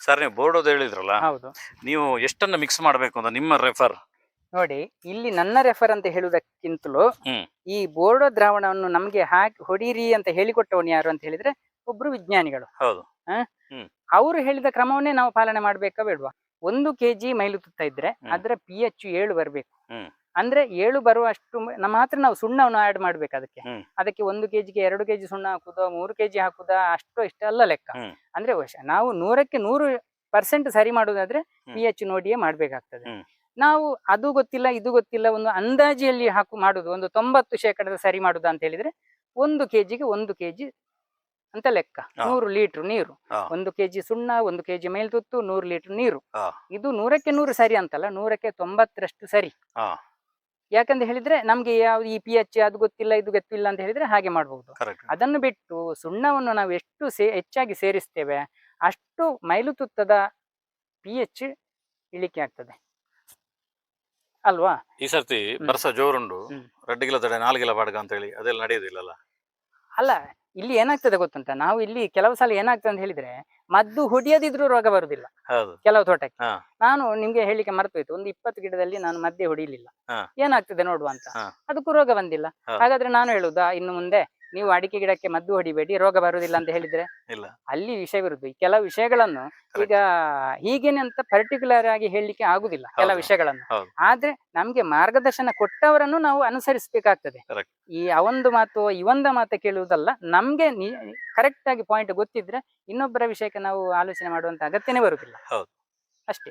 ಸರ್ ನೀವು ಬೋರ್ಡ್ ಹೇಳಿದ್ರಲ್ಲ ಹೌದು. ನೀವು ಎಷ್ಟನ್ನ ಮಿಕ್ಸ್ ಮಾಡಬೇಕು ಅಂತ ನಿಮ್ಮ ರೆಫರ್ ನೋಡಿ ಇಲ್ಲಿ ನನ್ನ ರೆಫರ್ ಅಂತ ಹೇಳುವುದಕ್ಕಿಂತಲೂ ಈ ಬೋರ್ಡೋ ದ್ರಾವಣವನ್ನು ನಮ್ಗೆ ಹಾಕಿ ಹೊಡೀರಿ ಅಂತ ಹೇಳಿಕೊಟ್ಟವನು ಯಾರು ಅಂತ ಹೇಳಿದ್ರೆ ಒಬ್ರು ವಿಜ್ಞಾನಿಗಳು. ಹೌದು. ಅವರು ಹೇಳಿದ ಕ್ರಮವನ್ನೇ ನಾವು ಪಾಲನೆ ಮಾಡ್ಬೇಕಾ ಬೇಡ್ವಾ? ಒಂದು ಕೆಜಿ ಮೈಲು ತುತ್ತ ಇದ್ರೆ ಅದ್ರ ಪಿ ಎಚ್ ಏಳು ಬರಬೇಕು. ಅಂದ್ರೆ ಏಳು ಬರುವಷ್ಟು ಅಷ್ಟು ನಮ್ಮ ಹತ್ರ ನಾವು ಸುಣ್ಣವನ್ನು ಆಡ್ ಮಾಡ್ಬೇಕು ಅದಕ್ಕೆ. ಅದಕ್ಕೆ ಒಂದು ಕೆಜಿಗೆ ಎರಡು ಕೆಜಿ ಸುಣ್ಣ ಹಾಕುದಾ ಮೂರು ಕೆಜಿ ಹಾಕುದಾ ಅಷ್ಟು ಇಷ್ಟೆಲ್ಲ ಲೆಕ್ಕ. ಅಂದ್ರೆ ವಶ- ನಾವು ನೂರಕ್ಕೆ ನೂರು ಪರ್ಸೆಂಟ್ ಸರಿ ಮಾಡುವುದಾದ್ರೆ. ಪಿ ಎಚ್ ನೋಡಿಯೇ ಮಾಡ್ಬೇಕಾಗ್ತದೆ. ನಾವು ಅದು ಗೊತ್ತಿಲ್ಲ ಇದು ಗೊತ್ತಿಲ್ಲ ಒಂದು ಅಂದಾಜಿಯಲ್ಲಿ ಹಾಕು ಮಾಡುದು ಒಂದು ತೊಂಬತ್ತು ಶೇಕಡದ ಸರಿ ಮಾಡುದು ಅಂತ ಹೇಳಿದ್ರೆ ಒಂದು ಕೆಜಿಗೆ ಒಂದು ಕೆಜಿ ಅಂತ ಲೆಕ್ಕ. ನೂರು ಲೀಟರ್ ನೀರು. ಒಂದು ಕೆಜಿ ಸುಣ್ಣ ಒಂದು ಕೆಜಿ ಮೇಲ್ತುತ್ತು ನೂರು ಲೀಟರ್ ನೀರು. ಇದು ನೂರಕ್ಕೆ ನೂರು ಸರಿ ಅಂತಲ್ಲ ನೂರಕ್ಕೆ ತೊಂಬತ್ತರಷ್ಟು ಸರಿ. ಯಾಕಂತ ಹೇಳಿದ್ರೆ ನಮ್ಗೆ ಯಾವ್ದು ಈ ಪಿ ಎಚ್ ಅದು ಗೊತ್ತಿಲ್ಲ ಇದು ಗೊತ್ತಿಲ್ಲ ಅಂತ ಹೇಳಿದ್ರೆ ಹಾಗೆ ಮಾಡಬಹುದು ಅದನ್ನು ಬಿಟ್ಟು ಸುಣ್ಣವನ್ನು ನಾವು ಎಷ್ಟು ಸೇ ಹೆಚ್ಚಾಗಿ ಸೇರಿಸ್ತೇವೆ ಅಷ್ಟು ಮೈಲು ತುತ್ತದ ಪಿ ಎಚ್ ಇಳಿಕೆ ಆಗ್ತದೆ. ಅಲ್ವಾ? ಈ ಸರ್ತಿ. ಬರ್ಸ ಜೋರುಂಡು. ರೆಡ್ ಗಿಲ ತಡೆ ನಾಲ್ಕು ಗಿಲ ಬಾಡ್ಗ ಅಂತ ಹೇಳಿ ಅದೆಲ್ಲ ನಡೆಯುದಿಲ್ಲಲ್ಲ? ಅಲ್ಲ ಇಲ್ಲಿ ಏನಾಗ್ತದೆ ಗೊತ್ತುಂಟ? ನಾವು ಇಲ್ಲಿ ಕೆಲವು ಸಲ ಏನಾಗ್ತದೆ ಅಂತ ಹೇಳಿದ್ರೆ ಮದ್ದು ಹೊಡಿಯದಿದ್ರು ರೋಗ ಬರುದಿಲ್ಲ. ಕೆಲವು ತೋಟಕ್ಕೆ. ನಾನು ನಿಮ್ಗೆ ಹೇಳಿಕೆ ಮರ್ತೋಯ್ತು ಒಂದು ಇಪ್ಪತ್ತು ಗಿಡದಲ್ಲಿ ನಾನು ಮದ್ದೆ ಹೊಡಿಲಿಲ್ಲ. ಏನಾಗ್ತದೆ ನೋಡುವ ಅಂತ. ಅದಕ್ಕೂ ರೋಗ ಬಂದಿಲ್ಲ. ಹಾಗಾದ್ರೆ ನಾನು ಹೇಳುದಾ ಇನ್ನು ಮುಂದೆ ನೀವು ಅಡಿಕೆ ಗಿಡಕ್ಕೆ ಮದ್ದು ಹೊಡಿಬೇಡಿ ರೋಗ ಬರುವುದಿಲ್ಲ ಅಂತ ಹೇಳಿದ್ರೆ ಇಲ್ಲ. ಅಲ್ಲಿ ವಿಷಯವಿರುದು ಈ ಕೆಲವು ವಿಷಯಗಳನ್ನು ಈಗ ಹೀಗೇನೆ ಅಂತ ಪರ್ಟಿಕ್ಯುಲರ್ ಆಗಿ ಹೇಳಲಿಕ್ಕೆ ಆಗುದಿಲ್ಲ ಕೆಲವು ವಿಷಯಗಳನ್ನು. ಆದ್ರೆ ನಮ್ಗೆ ಮಾರ್ಗದರ್ಶನ ಕೊಟ್ಟವರನ್ನು ನಾವು ಅನುಸರಿಸಬೇಕಾಗ್ತದೆ. ಈ ಅವಂದು ಮಾತು ಇವಂದ ಮಾತು ಕೇಳುವುದಲ್ಲ ನಮ್ಗೆ ಕರೆಕ್ಟ್ ಆಗಿ ಪಾಯಿಂಟ್ ಗೊತ್ತಿದ್ರೆ ಇನ್ನೊಬ್ಬರ ವಿಷಯಕ್ಕೆ ನಾವು ಆಲೋಚನೆ ಮಾಡುವಂತ ಅಗತ್ಯನೇ ಬರುದಿಲ್ಲ. ಅಷ್ಟೇ.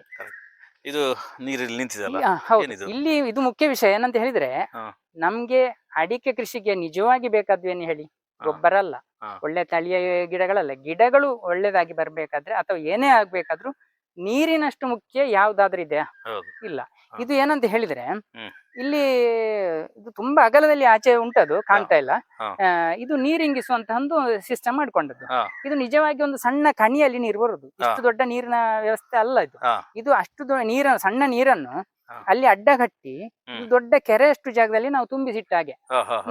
ಇದು ನೀರಲ್ಲಿ ನಿಂತಿದಲ್ಲ ಹೌದು ಏನಿದು? ಇಲ್ಲಿ ಇದು ಮುಖ್ಯ ವಿಷಯ ಏನಂತ ಹೇಳಿದ್ರೆ ಹಾ. ನಮ್ಗೆ ಅಡಿಕೆ ಕೃಷಿಗೆ ನಿಜವಾಗಿ ಬೇಕಾದ್ವೇನು ಹೇಳಿ ಗೊಬ್ಬರ ಅಲ್ಲ ಹಾ. ಒಳ್ಳೆ ತಳಿಯ ಗಿಡಗಳಲ್ಲ ಗಿಡಗಳು ಒಳ್ಳೇದಾಗಿ ಬರ್ಬೇಕಾದ್ರೆ ಅಥವಾ ಏನೇ ಆಗ್ಬೇಕಾದ್ರೂ ನೀರಿನಷ್ಟು ಮುಖ್ಯ ಯಾವ್ದಾದ್ರೂ ಇದೆಯಾ ಇಲ್ಲ. ಇದು ಏನಂತ ಹೇಳಿದ್ರೆ ಇಲ್ಲಿ ಇದು ತುಂಬಾ ಅಗಲದಲ್ಲಿ ಆಚೆ ಉಂಟದು ಕಾಣ್ತಾ ಇಲ್ಲ. ಇದು ನೀರಿಂಗಿಸುವಂತಹ ಒಂದು ಸಿಸ್ಟಮ್ ಮಾಡ್ಕೊಂಡದ್ದು ಇದು ನಿಜವಾಗಿ ಒಂದು ಸಣ್ಣ ಕಣಿಯಲ್ಲಿ ನೀರು ಬರುದು. ಇಷ್ಟು ದೊಡ್ಡ ನೀರಿನ ವ್ಯವಸ್ಥೆ ಅಲ್ಲ ಇದು. ಇದು ಅಷ್ಟು ನೀರ ಸಣ್ಣ ನೀರನ್ನು ಅಲ್ಲಿ ಅಡ್ಡಗಟ್ಟಿ ಕಟ್ಟಿ ದೊಡ್ಡ ಕೆರೆಯಷ್ಟು ಜಾಗದಲ್ಲಿ ನಾವು ತುಂಬಿಸಿಟ್ಟ ಹಾಗೆ.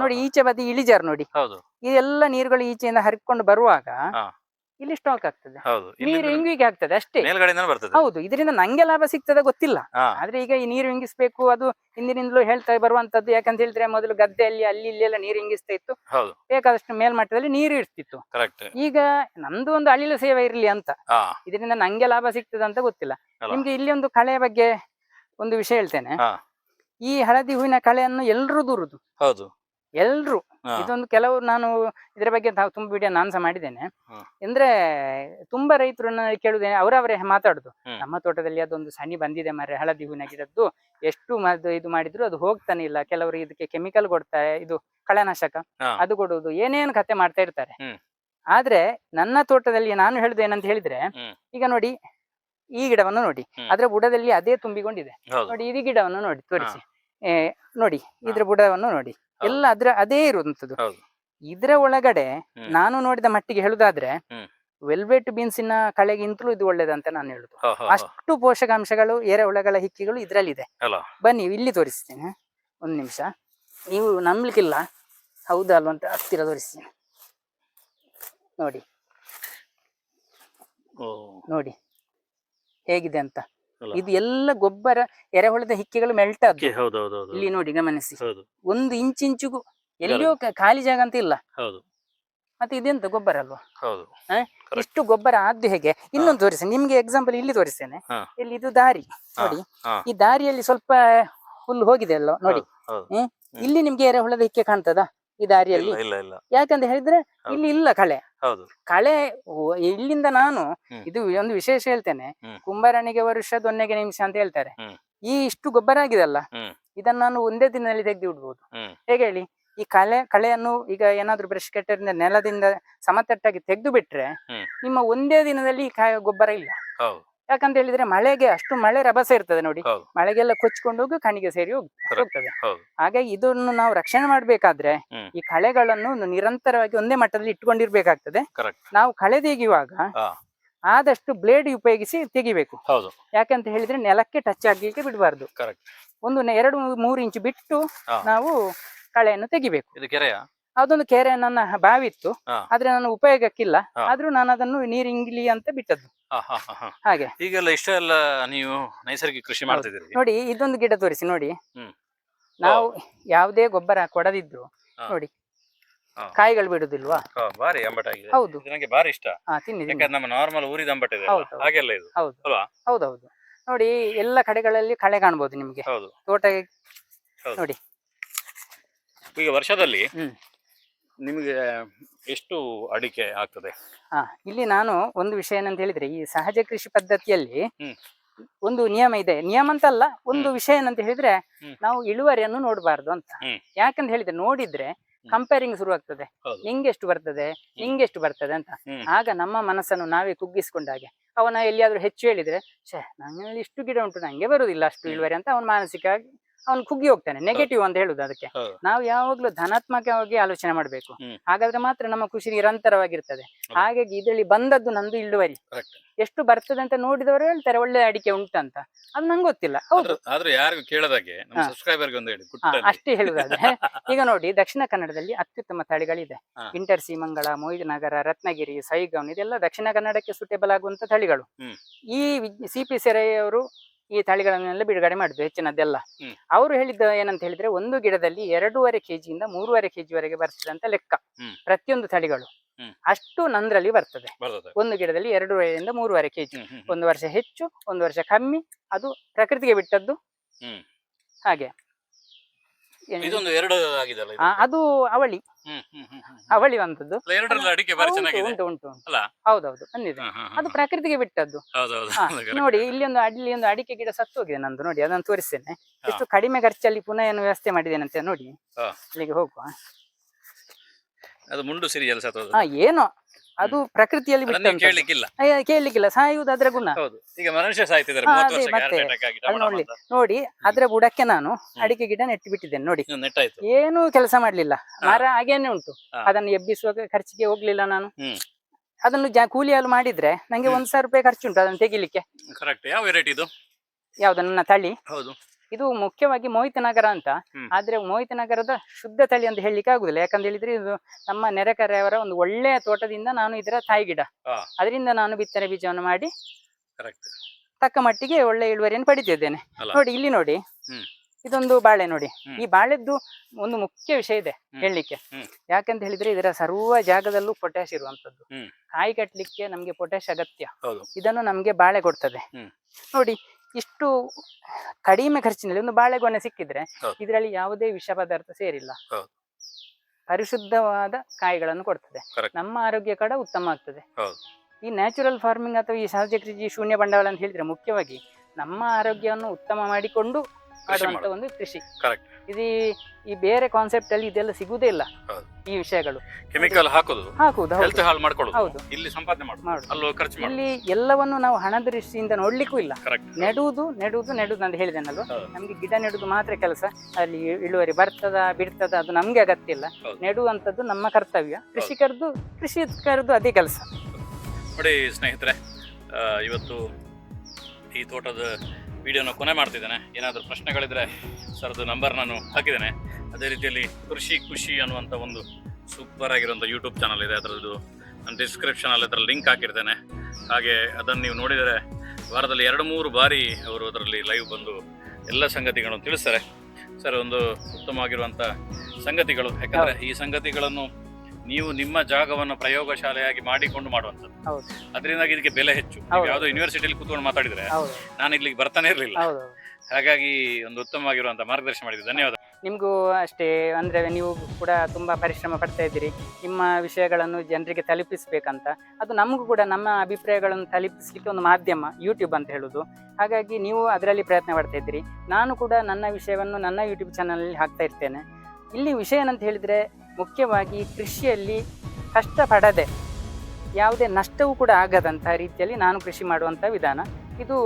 ನೋಡಿ ಈಚೆ ಬದಿ ಇಳಿಜಾರು ನೋಡಿ. ಇದೆಲ್ಲ ನೀರುಗಳು ಈಚೆಯಿಂದ ಹರಿಕೊಂಡು ಬರುವಾಗ. ಇಲ್ಲಿ ಸ್ಟಾಕ್ ಆಗ್ತದೆ. ಹೌದು ನೀರು ಇಂಗಿಗೆ ಆಗ್ತದೆ ಅಷ್ಟೇ. ಮೇಲ್ಗಡೆಯಿಂದ ಬರ್ತದೆ. ಹೌದು ಇದರಿಂದ ನಂಗೆ ಲಾಭ ಸಿಗ್ತದೆ ಗೊತ್ತಿಲ್ಲ. ಆದ್ರೆ ಈಗ ಈ ನೀರು ಇಂಗಿಸ್ಬೇಕು ಅದು ಹಿಂದಿನಿಂದಲೂ ಹೇಳ್ತಾ ಬರುವಂತದ್ದು. ಯಾಕಂತ ಹೇಳಿದ್ರೆ ಮೊದಲು ಗದ್ದೆಯಲ್ಲಿ ಅಲ್ಲಿ ಇಲ್ಲಿ ಎಲ್ಲ ನೀರು ಇಂಗಿಸ್ತಾ ಇತ್ತು. ಬೇಕಾದಷ್ಟು ಮೇಲ್ಮಟ್ಟದಲ್ಲಿ ನೀರು ಇರ್ತಿತ್ತು. ಈಗ ನಮ್ದು ಒಂದು ಅಳಿಲು ಸೇವೆ ಇರ್ಲಿ ಅಂತ. ಇದರಿಂದ ನಂಗೆ ಲಾಭ ಸಿಗ್ತದೆ ಅಂತ ಗೊತ್ತಿಲ್ಲ. ನಿಮ್ಗೆ ಇಲ್ಲಿ ಒಂದು ಕಳೆಯ ಬಗ್ಗೆ ಒಂದು ವಿಷಯ ಹೇಳ್ತೇನೆ. ಈ ಹಳದಿ ಹೂವಿನ ಕಳೆಯನ್ನು ಎಲ್ರೂ ದೂರುದು. ಹೌದು. ಎಲ್ರು. ಇದೊಂದು ಕೆಲವು ನಾನು ಇದರ ಬಗ್ಗೆ ತುಂಬಾ ವಿಡಿಯೋ ನಾನು ಸಹ ಮಾಡಿದ್ದೇನೆ ಅಂದ್ರೆ ತುಂಬಾ ರೈತರು ಕೇಳುದೇನೆ ಅವರವರೇ ಮಾತಾಡುದು. ನಮ್ಮ ತೋಟದಲ್ಲಿ ಅದೊಂದು ಸನಿ ಬಂದಿದೆ ಮರ ಹಳದಿ ಹೂವಿನ ಗಿಡದ್ದು ಎಷ್ಟು ಇದು ಮಾಡಿದ್ರು ಅದು ಹೋಗ್ತಾನೆ ಇಲ್ಲ. ಕೆಲವರು ಇದಕ್ಕೆ ಕೆಮಿಕಲ್ ಕೊಡ್ತಾರೆ ಇದು ಕಳೆನಾಶಕ ಅದು ಕೊಡುವುದು. ಏನೇನು ಕತೆ ಮಾಡ್ತಾ ಇರ್ತಾರೆ. ಆದ್ರೆ ನನ್ನ ತೋಟದಲ್ಲಿ ನಾನು ಹೇಳುದು ಏನಂತ ಹೇಳಿದ್ರೆ ಈಗ ನೋಡಿ ಈ ಗಿಡವನ್ನು ನೋಡಿ. ಅದ್ರ ಬುಡದಲ್ಲಿ ಅದೇ ತುಂಬಿಕೊಂಡಿದೆ. ನೋಡಿ ಇದು ಗಿಡವನ್ನು ನೋಡಿ ತೋರಿಸಿ. ನೋಡಿ ಇದ್ರ ಬುಡವನ್ನು ನೋಡಿ. ಎಲ್ಲ ಅದ್ರ ಅದೇ ಇರುವಂತದ್ದು. ಇದರ ಒಳಗಡೆ ನಾನು ನೋಡಿದ ಮಟ್ಟಿಗೆ ಹೇಳುದಾದ್ರೆ ವೆಲ್ವೆಟ್ ವೆಲ್ವೆಟ್ ಬೀನ್ಸಿನ ಕಳೆಗಿಂತಲೂ ಇದು ಒಳ್ಳೇದಂತ ನಾನು ಹೇಳುದು. ಅಷ್ಟು ಪೋಷಕಾಂಶಗಳು ಎರೆಹುಳಗಳ ಹಿಕ್ಕಿಗಳು ಇದ್ರಲ್ಲಿದೆ. ಬನ್ನಿ ಇಲ್ಲಿ ತೋರಿಸ್ತೀನಿ. ಒಂದು ನಿಮಿಷ. ನೀವು ನಂಬ್ಲಿಕ್ಕಿಲ್ಲ? ಹೌದಾ ಅಲ್ವ ಅಂತ ಹತ್ತಿರ ತೋರಿಸ್ತೀನಿ. ನೋಡಿ. ನೋಡಿ. ಹೇಗಿದೆ ಅಂತ. ಇದು ಎಲ್ಲ ಗೊಬ್ಬರ ಎರೆಹುಳದ ಹಿಕ್ಕಿಗಳು ಮೆಲ್ಟ್ ಆದ್ದು. ಇಲ್ಲಿ ನೋಡಿ ಗಮನಿಸಿ. ಒಂದು ಇಂಚಿಂಚಿಗೂ ಎಲ್ಲಿಯೋ ಖಾಲಿ ಜಾಗ ಅಂತ ಇಲ್ಲ. ಮತ್ತೆ ಇದೆಂತ ಗೊಬ್ಬರ ಅಲ್ವಾ? ಇಷ್ಟು ಗೊಬ್ಬರ ಆದ್ದು ಹೇಗೆ? ಇನ್ನೊಂದು ತೋರಿಸಿ ನಿಮ್ಗೆ ಎಕ್ಸಾಂಪಲ್ ಇಲ್ಲಿ ತೋರಿಸ್ತೇನೆ. ಇಲ್ಲಿ ಇದು ದಾರಿ. ನೋಡಿ. ಈ ದಾರಿಯಲ್ಲಿ ಸ್ವಲ್ಪ ಹುಲ್ಲು ಹೋಗಿದೆ ಅಲ್ವಾ ನೋಡಿ? ಇಲ್ಲಿ ನಿಮ್ಗೆ ಎರೆಹುಳದ ಹಿಕ್ಕೆ ಕಾಣ್ತದ? ಈ ದಾರಿಯಲ್ಲಿ? ಯಾಕಂತ ಹೇಳಿದ್ರೆ ಇಲ್ಲಿ ಇಲ್ಲ ಕಳೆ. ಹೌದು ಕಳೆ ಓ- ಇಲ್ಲಿಂದ ನಾನು ಹ್ಮ್. ಇದು ಒಂದು ವಿಶೇಷ ಹೇಳ್ತೇನೆ ಹ್ಮ್. ಕುಂಬಾರನಿಗೆ ವರ್ಷ ದೊನ್ನೆಗೆ ನಿಮಿಷ ಅಂತ ಹೇಳ್ತಾರೆ ಹ್ಮ್. ಈ ಇಷ್ಟು ಗೊಬ್ಬರ ಆಗಿದೆಲ್ಲ ಹ್ಮ್. ಇದನ್ನ ನಾನು ಒಂದೇ ದಿನದಲ್ಲಿ ತೆಗೆದು ಬಿಡ್ಬೋದು ಹ್ಮ್. ಹೇಗೆ ಹೇಳಿ ಈ ಕಳೆ ಕಳೆಯನ್ನು ಈಗ ಏನಾದ್ರೂ ಬ್ರಷ್ ಕಟ್ಟರಿಂದ ನೆಲದಿಂದ ಸಮತಟ್ಟಾಗಿ ತೆಗೆದು ಬಿಟ್ರೆ ಹ್ಮ್. ನಿಮ್ಮ ಒಂದೇ ದಿನದಲ್ಲಿ ಈ ಕಾಯ ಗೊಬ್ಬರ ಇಲ್ಲ ಹೌದು ಯಾಕಂತ ಹೇಳಿದ್ರೆ ಮಳೆಗೆ ಅಷ್ಟು ಮಳೆ ರಭಸ ಇರ್ತದೆ ನೋಡಿ ಹೌದು ಮಳೆಗೆಲ್ಲ ಕೊಚ್ಕೊಂಡು ಹೋಗಿ ಕಣಿಗೆ ಸೇರಿ ಹೋಗ್- Correct. ಹೋಗ್ತದೆ ಹೌದು ಹಾಗಾಗಿ ಇದನ್ನು ನಾವು ರಕ್ಷಣೆ ಮಾಡ್ಬೇಕಾದ್ರೆ ಹ್ಮ್. ಈ ಕಳೆಗಳನ್ನು ನಿರಂತರವಾಗಿ ಒಂದೇ ಮಟ್ಟದಲ್ಲಿ ಇಟ್ಕೊಂಡಿರ್ಬೇಕಾಗ್ತದೆ ಕರೆಕ್ಟ್ ನಾವು ಕಳೆ ತೆಗೆಯುವಾಗ ಹಾ. ಆದಷ್ಟು ಬ್ಲೇಡ್ ಉಪಯೋಗಿಸಿ ತೆಗಿಬೇಕು ಹೌದು ಯಾಕಂತ ಹೇಳಿದ್ರೆ ನೆಲಕ್ಕೆ ಟಚ್ ಆಗ್ಲಿಕ್ಕೆ ಬಿಡಬಾರ್ದು ಕರೆಕ್ಟ್ ಒಂದು ನೆ- ಎರಡು ಮೂರು ಇಂಚು ಬಿಟ್ಟು ಹಾ. ನಾವು ಕಳೆಯನ್ನು ತೆಗಿಬೇಕು ಇದು ಕೆರೆಯ ಅದೊಂದು ಕೆರೆ ನನ್ನ ಬಾವಿ ಇತ್ತು ಹಾ. ಆದ್ರೆ ನನ್ನ ಉಪಯೋಗಕ್ಕಿಲ್ಲ ಹಾ. ಆದ್ರೂ ನಾನು ಅದನ್ನು ನೀರಿಂಗ್ಲಿ ಅಂತ ಬಿಟ್ಟದ್ದು. ಹಾಗೆ. ಈಗೆಲ್ಲ ಇಷ್ಟೆಲ್ಲ ನೀವು ನೈಸರ್ಗಿಕ ಕೃಷಿ ಮಾಡ್ತಿದ್ದೀರಿ ನೋಡಿ ಇದೊಂದು ಗಿಡ ತೋರಿಸಿ ನೋಡಿ. ನಾವು ಯಾವುದೇ ಗೊಬ್ಬರ ಕೊಡದಿದ್ರು ನೋಡಿ. ಕಾಯಿಗಳು ಬಿಡುದಿಲ್ವಾ ಬಾರಿ ಅಂಬಟಾಗಿದೆ ಹೌದು. ನನಗೆ ಭಾರಿ ಇಷ್ಟ. ಹಾ ತಿನ್ನಿ ನಮ್ಮ ನಾರ್ಮಲ್ ಊರಿದ ಅಂಬಟ ಇದೆ. ಹಾಗೆಲ್ಲ ಇದು. ಹೌದು? ಹೌದೌದು. ನೋಡಿ ಎಲ್ಲ ಕಡೆಗಳಲ್ಲಿ ಕಳೆ ಕಾಣ್ಬೋದು ನಿಮ್ಗೆ. ಹೌದು. ತೋಟ. ನೋಡಿ. ಈಗ ವರ್ಷದಲ್ಲಿ. ನಿಮಗೆ ಎಷ್ಟು ಅಡಿಕೆ ಆಗ್ತದೆ ಹಾ ಇಲ್ಲಿ ನಾನು ಒಂದು ವಿಷಯ ಏನಂತ ಹೇಳಿದ್ರೆ ಈ ಸಹಜ ಕೃಷಿ ಪದ್ಧತಿಯಲ್ಲಿ ಹ್ಮ್. ಒಂದು ನಿಯಮ ಇದೆ ನಿಯಮ ಅಂತ ಅಲ್ಲ ಒಂದು ವಿಷಯ ಏನಂತ ಹೇಳಿದ್ರೆ ಹ್ಮ್. ನಾವು ಇಳುವರಿಯನ್ನು ನೋಡಬಾರ್ದು ಅಂತ ಹ್ಮ್. ಯಾಕಂತ ಹೇಳಿದ್ರೆ ನೋಡಿದ್ರೆ ಕಂಪೇರಿಂಗ್ ಶುರು ಆಗ್ತದೆ ಹೌದು. ನಿಂಗೆ ಎಷ್ಟು ಬರ್ತದೆ ನಿಂಗೆಷ್ಟು ಬರ್ತದೆ ಅಂತ ಹ್ಮ್. ಆಗ ನಮ್ಮ ಮನಸ್ಸನ್ನು ನಾವೇ ಕುಗ್ಗಿಸ್ಕೊಂಡಾಗೆ ಅವನ ಎಲ್ಲಿಯಾದ್ರೂ ಹೆಚ್ಚು ಹೇಳಿದ್ರೆ ಛೇ ನಂಗೆ ಇಷ್ಟು ಗಿಡ ಉಂಟು ನಂಗೆ ಬರುದಿಲ್ಲ ಅಷ್ಟು ಇಳುವರಿ ಅಂತ ಅವನ ಮಾನಸಿಕ ಅವನು ಕುಗ್ಗಿ ಹೋಗ್ತಾನೆ ನೆಗೆಟಿವ್ ಅಂತ ಹೇಳುದು ಅದಕ್ಕೆ. ನಾವು ಯಾವಾಗ್ಲೂ ಧನಾತ್ಮಕವಾಗಿ ಆಲೋಚನೆ ಮಾಡ್ಬೇಕು. ಹಾಗಾದ್ರೆ ಮಾತ್ರ ನಮ್ಮ ಖುಷಿ ನಿರಂತರವಾಗಿರ್ತದೆ. ಹಾಗಾಗಿ ಇದರಲ್ಲಿ ಬಂದದ್ದು ನಂದು ಇಳುವರಿ. ಎಷ್ಟು ಬರ್ತದೆ ಅಂತ ನೋಡಿದವರು ಹೇಳ್ತಾರೆ ಒಳ್ಳೆ ಅಡಿಕೆ ಉಂಟಂತ. ಅದು ನಂಗೆ ಗೊತ್ತಿಲ್ಲ. ಹೌದು ಆದ್ರೆ- ಯಾರಿಗೂ ಕೇಳದಾಗೆ ಅಷ್ಟೇ ಹೇಳುದಾದ್ರೆ. ಈಗ ನೋಡಿ ದಕ್ಷಿಣ ಕನ್ನಡದಲ್ಲಿ ಅತ್ಯುತ್ತಮ ತಳಿಗಳಿದೆ. ಇಂಟರ್ ಇಂಟರ್ ಮಂಗಳ ಮೊಯ್ದನಗರ ರತ್ನಗಿರಿ ಸೈಗೌನ್ ಇದೆಲ್ಲ ದಕ್ಷಿಣ ಕನ್ನಡಕ್ಕೆ ಸೂಟೇಬಲ್ ಆಗುವಂತ ತಳಿಗಳು. ಈ ಸಿ ಪಿ ಅವರು ಈ ತಳಿಗಳನ್ನೆಲ್ಲ ಬಿಡುಗಡೆ ಮಾಡುದು ಹೆಚ್ಚಿನದೆಲ್ಲ. ಅವರು ಹೇಳಿದ್ದ ಏನಂತ ಹೇಳಿದ್ರೆ ಒಂದು ಗಿಡದಲ್ಲಿ ಎರಡೂವರೆ ಕೆಜಿಯಿಂದ ಮೂರುವರೆ ಕೆಜಿ ವರೆಗೆ ಬರ್ತದೆ ಅಂತ ಲೆಕ್ಕ. ಪ್ರತಿಯೊಂದು ತಳಿಗಳು. ಅಷ್ಟು ನಂದ್ರಲ್ಲಿ ಬರ್ತದೆ. ಒಂದು ಗಿಡದಲ್ಲಿ ಎರಡೂವರೆಯಿಂದ ಮೂರುವರೆ ಕೆಜಿ. ಒಂದು ವರ್ಷ ಹೆಚ್ಚು ಒಂದು ವರ್ಷ ಕಮ್ಮಿ ಅದು ಪ್ರಕೃತಿಗೆ ಬಿಟ್ಟದ್ದು. ಹಾಗೆ. ಅದು ಅವಳಿ. ಅವಳಿ ಬಂದದ್ದು. ಅಡಿಕೆ ಉಂಟು, ಉಂಟು ಉಂಟು? ಹೌದೌದು ಬಂದಿದೆ. ಅದು ಪ್ರಕೃತಿಗೆ ಬಿಟ್ಟದ್ದು. ನೋಡಿ ಇಲ್ಲಿ ಒಂದು ಅಲ್ಲಿ ಒಂದು ಅಡಿಕೆ ಗಿಡ ಸತ್ತು ಹೋಗಿದೆ ನಂದು ನೋಡಿ ಅದನ್ನು ತೋರಿಸ್ತೇನೆ. ಎಷ್ಟು ಕಡಿಮೆ ಖರ್ಚಲ್ಲಿ ಪುನಃ ಏನು ವ್ಯವಸ್ಥೆ ಅಂತ ನೋಡಿ. ಇಲ್ಲಿಗೆ ಅಲ್ಲಿಗೆ ಹೋಗುವ. ಅದು ಮುಂಡು ಸಿರಿಯಲ್ಲ ಸತ್ತೋದು ಹಾ ಏನೋ ಅದು ಪ್ರಕೃತಿಯಲ್ಲಿ ಬಿಟ್ಟಂತದ್ದು. ಕೇಳಲಿಕ್ಕಿಲ್ಲ. ಅಯ್ಯ, ಕೇಳಲಿಕ್ಕಿಲ್ಲ. ಸಾಯುವುದು ಅದರ ಗುಣ. ಹೌದು. ಈಗ ಮನುಷ್ಯ ಸಾಯ್ತಿದ್ದಾರೆ ಹಾ, ಮೂವತ್ತು ಅದೇ ವರ್ಷಕ್ಕೆ ಮತ್ತೆ. heart attack ಆಗಿ ಅಲ್ಲಿ ಡಮ ಡಮ ನೋಡ್ಲಿ. ಅಂತ. ನೋಡಿ ಅದರ ಬುಡಕ್ಕೆ ನಾನು ಅಡಿಕೆ ಗಿಡ ನೆಟ್ಟು ಬಿಟ್ಟಿದ್ದೇನೆ ನೋಡಿ. ಏನು ನೆಟ್ಟಾಯ್ತು. ಏನೂ ಕೆಲಸ ಮಾಡ್ಲಿಲ್ಲ. ಮರ ಹಾಗೇನೆ ಉಂಟು. ಹಾ. ಅದನ್ನು ಎಬ್ಬಿಸುವಾಗ ಖರ್ಚಿಗೆ ಹೋಗ್ಲಿಲ್ಲ ನಾನು. ಹ್ಮ್. ಅದನ್ನು ಜಾ ಕೂಲಿಯಲ್ಲಿ ಮಾಡಿದ್ರೆ ನಂಗೆ. ಒಂದ್ ಸಾವಿರ ರೂಪಾಯಿ ಖರ್ಚುಂಟು ಅದನ್ನು ತೆಗಿಲಿಕ್ಕೆ. ಕರೆಕ್ಟ್ ಯಾವ ವೆರೈಟಿ ಇದು? ಯಾವ್ದು ನನ್ನ ತಳಿ. ಹೌದು. ಇದು ಮುಖ್ಯವಾಗಿ ಮೋಹಿತ ನಗರ ಅಂತ. ಆದ್ರೆ ಮೋಹಿತ ನಗರದ ಶುದ್ಧ ತಳಿ ಅಂತ ಹೇಳಲಿಕ್ಕೆ ಆಗುದಿಲ್ಲ. ಯಾಕಂತ ಹೇಳಿದ್ರೆ ಇದು ನಮ್ಮ ನೆರೆಕರೆಯವರ ಒಂದು ಒಳ್ಳೆಯ ತೋಟದಿಂದ ನಾನು ಇದರ ತಾಯಿ ಗಿಡ. ಅದರಿಂದ ನಾನು ಬಿತ್ತನೆ ಬೀಜವನ್ನು ಮಾಡಿ ತಕ್ಕ ಮಟ್ಟಿಗೆ ಒಳ್ಳೆ ಇಳುವರಿಯನ್ನು ಪಡಿತಿದ್ದೇನೆ ನೋಡಿ ಇಲ್ಲಿ ನೋಡಿ. ಇದೊಂದು ಬಾಳೆ ನೋಡಿ. ಈ ಬಾಳೆದ್ದು ಒಂದು ಮುಖ್ಯ ವಿಷಯ ಇದೆ. ಹೇಳಲಿಕ್ಕೆ. ಯಾಕಂತ ಹೇಳಿದ್ರೆ ಇದರ ಸರ್ವ ಜಾಗದಲ್ಲೂ ಪೊಟ್ಯಾಶ್ ಇರುವಂತದ್ದು. ಕಾಯಿ ಕಟ್ಟಲಿಕ್ಕೆ ನಮ್ಗೆ ಪೊಟ್ಯಾಶ್ ಅಗತ್ಯ. ಇದನ್ನು ನಮ್ಗೆ ಬಾಳೆ ಕೊಡ್ತದೆ. ನೋಡಿ ಇಷ್ಟು ಕಡಿಮೆ ಖರ್ಚಿನಲ್ಲಿ ಒಂದು ಬಾಳೆಗೊನೆ ಸಿಕ್ಕಿದ್ರೆ. ಇದರಲ್ಲಿ ಯಾವುದೇ ವಿಷ ಪದಾರ್ಥ ಸೇರಿಲ್ಲ. ಪರಿಶುದ್ಧವಾದ ಕಾಯಿಗಳನ್ನು ಕೊಡ್ತದೆ ನಮ್ಮ ಆರೋಗ್ಯ ಕೂಡ ಉತ್ತಮ ಆಗ್ತದೆ. ಈ ನ್ಯಾಚುರಲ್ ಫಾರ್ಮಿಂಗ್ ಅಥವಾ ಈ ಸಹಜ ಕೃಷಿ ಶೂನ್ಯ ಬಂಡವಾಳ ಅಂತ ಹೇಳಿದ್ರೆ ಮುಖ್ಯವಾಗಿ ನಮ್ಮ ಆರೋಗ್ಯವನ್ನು ಉತ್ತಮ ಮಾಡಿಕೊಂಡು ಮಾಡುವಂತ ಒಂದು ಕೃಷಿ Correct. ಇದು ಈ- ಬೇರೆ ಕಾನ್ಸೆಪ್ಟ್ ಅಲ್ಲಿ ಇದೆಲ್ಲ ಸಿಗುವುದೇ ಇಲ್ಲ. ಈ ವಿಷಯಗಳು. ಕೆಮಿಕಲ್ ಹಾಕೋದು. ಹಾಕುದು ಹೆಲ್ತ್ ಹಾಳು ಮಾಡ್ಕೊಳ್ಳೋದು. ಹೌದು. ಇಲ್ಲಿ ಸಂಪಾದನೆ ಮಾಡೋದು. ಅಲ್ಲೋ ಖರ್ಚು ಇಲ್ಲಿ ಎಲ್ಲವನ್ನು ನಾವು ಹಣದ ದೃಷ್ಟಿಯಿಂದ ನೋಡ್ಲಿಕ್ಕೂ ಇಲ್ಲ. ನೆಡುವುದು ನೆಡುವುದು ನೆಡುವುದು ಅಂತ ಹೇಳಿದೆನಲ್ವ. ನಮ್ಗೆ ಗಿಡ ನೆಡುದು ಮಾತ್ರ ಕೆಲಸ. ಅಲ್ಲಿ ಇಳುವರಿ ಬರ್ತದ ಬಿಡ್ತದ ಅದು ನಮ್ಗೆ ಅಗತ್ಯ ಇಲ್ಲ ನೆಡುವಂಥದ್ದು ನಮ್ಮ ಕರ್ತವ್ಯ. ಕೃಷಿಕರದ್ದು ಕೃಷಿಕರದ್ದು ಅದೇ ಕೆಲಸ. ನೋಡಿ ಸ್ನೇಹಿತರೆ ಇವತ್ತು ಈ ತೋಟದ ವಿಡಿಯೋನ ಕೊನೆ ಮಾಡ್ತಿದ್ದೇನೆ. ಏನಾದರೂ ಪ್ರಶ್ನೆಗಳಿದ್ರೆ ಸರ್ದು ನಂಬರ್ ನಾನು ಹಾಕಿದ್ದೇನೆ. ಅದೇ ರೀತಿಯಲ್ಲಿ ಕೃಷಿ ಖುಷಿ ಅನ್ನುವಂಥ ಒಂದು ಸೂಪರ್ ಆಗಿರುವಂಥ ಯೂಟ್ಯೂಬ್ ಚಾನಲ್ ಇದೆ. ಅದರದ್ದು ನಾನು ಡಿಸ್ಕ್ರಿಪ್ಷನಲ್ಲಿ ಅದರ ಲಿಂಕ್ ಹಾಕಿರ್ತೇನೆ. ಹಾಗೆ ಅದನ್ನು ನೀವು ನೋಡಿದರೆ ವಾರದಲ್ಲಿ ಎರಡು ಮೂರು ಬಾರಿ ಅವರು ಅದರಲ್ಲಿ ಲೈವ್ ಬಂದು ಎಲ್ಲ ಸಂಗತಿಗಳನ್ನು ತಿಳಿಸ್ತಾರೆ. ಸರ್ ಒಂದು ಉತ್ತಮವಾಗಿರುವಂಥ ಸಂಗತಿಗಳು. ಯಾಕಂದರೆ ಈ ಸಂಗತಿಗಳನ್ನು ನೀವು ನಿಮ್ಮ ಜಾಗವನ್ನು ಪ್ರಯೋಗಶಾಲೆಯಾಗಿ ಮಾಡಿಕೊಂಡು ಮಾಡುವಂಥದ್ದು. ಹೌದು. ಅದರಿಂದಾಗಿ ಇದಕ್ಕೆ ಬೆಲೆ ಹೆಚ್ಚು. ನೀವು ಯಾವುದೋ ಯೂನಿವರ್ಸಿಟಿಯಲ್ಲಿ ಕೂತ್ಕೊಂಡು ಮಾತಾಡಿದ್ರೆ ಹೌದು. ನಾನು ಇಲ್ಲಿಗೆ ಬರ್ತಾನೆ ಇರಲಿಲ್ಲ. ಹೌದು. ಹಾಗಾಗಿ ಒಂದು ಉತ್ತಮವಾಗಿರುವಂತ ಮಾರ್ಗದರ್ಶನ ಮಾಡಿದ್ದೆ. ಧನ್ಯವಾದ. ನಿಮಗೂ ಅಷ್ಟೇ ಅಂದರೆ ನೀವು ಕೂಡ ತುಂಬ ಪರಿಶ್ರಮ ಪಡ್ತಾ ಇದ್ದೀರಿ. ನಿಮ್ಮ ವಿಷಯಗಳನ್ನು ಜನರಿಗೆ ತಲುಪಿಸಬೇಕಂತ. ಅದು ನಮಗೂ ಕೂಡ ನಮ್ಮ ಅಭಿಪ್ರಾಯಗಳನ್ನು ತಲುಪಿಸ್ಲಿಕ್ಕೆ ಒಂದು ಮಾಧ್ಯಮ ಯೂಟ್ಯೂಬ್ ಅಂತ ಹೇಳೋದು. ಹಾಗಾಗಿ ನೀವು ಅದರಲ್ಲಿ ಪ್ರಯತ್ನ ಪಡ್ತಾ ಇದ್ದೀರಿ. ನಾನು ಕೂಡ ನನ್ನ ವಿಷಯವನ್ನು ನನ್ನ ಯೂಟ್ಯೂಬ್ ಚಾನಲಲ್ಲಿ ಹಾಕ್ತಾ ಇರ್ತೇನೆ. ಇಲ್ಲಿ ವಿಷಯ ಏನಂತ ಹೇಳಿದರೆ ಮುಖ್ಯವಾಗಿ ಕೃಷಿಯಲ್ಲಿ ಕಷ್ಟಪಡದೆ ಯಾವುದೇ ನಷ್ಟವೂ ಕೂಡ ಆಗದಂತಹ ರೀತಿಯಲ್ಲಿ ನಾನು ಕೃಷಿ ಮಾಡುವಂಥ ವಿಧಾನ. ಇದು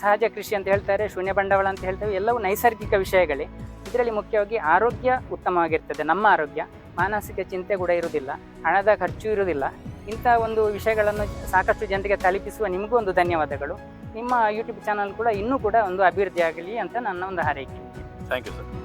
ಸಹಜ ಕೃಷಿ ಅಂತ ಹೇಳ್ತಾರೆ, ಶೂನ್ಯ ಬಂಡವಾಳ ಅಂತ ಹೇಳ್ತೇವೆ, ಎಲ್ಲವೂ ನೈಸರ್ಗಿಕ ವಿಷಯಗಳೇ. ಇದರಲ್ಲಿ ಮುಖ್ಯವಾಗಿ ಆರೋಗ್ಯ ಉತ್ತಮವಾಗಿರ್ತದೆ ನಮ್ಮ ಆರೋಗ್ಯ. ಮಾನಸಿಕ ಚಿಂತೆ ಕೂಡ ಇರುವುದಿಲ್ಲ, ಹಣದ ಖರ್ಚು ಇರುವುದಿಲ್ಲ. ಇಂಥ ಒಂದು ವಿಷಯಗಳನ್ನು ಸಾಕಷ್ಟು ಜನರಿಗೆ ತಲುಪಿಸುವ ನಿಮಗೂ ಒಂದು ಧನ್ಯವಾದಗಳು. ನಿಮ್ಮ ಯೂಟ್ಯೂಬ್ ಚಾನಲ್ ಕೂಡ ಇನ್ನೂ ಕೂಡ ಒಂದು ಅಭಿವೃದ್ಧಿ ಆಗಲಿ ಅಂತ ನನ್ನ ಒಂದು ಹಾರೈಕೆ. Thank you sir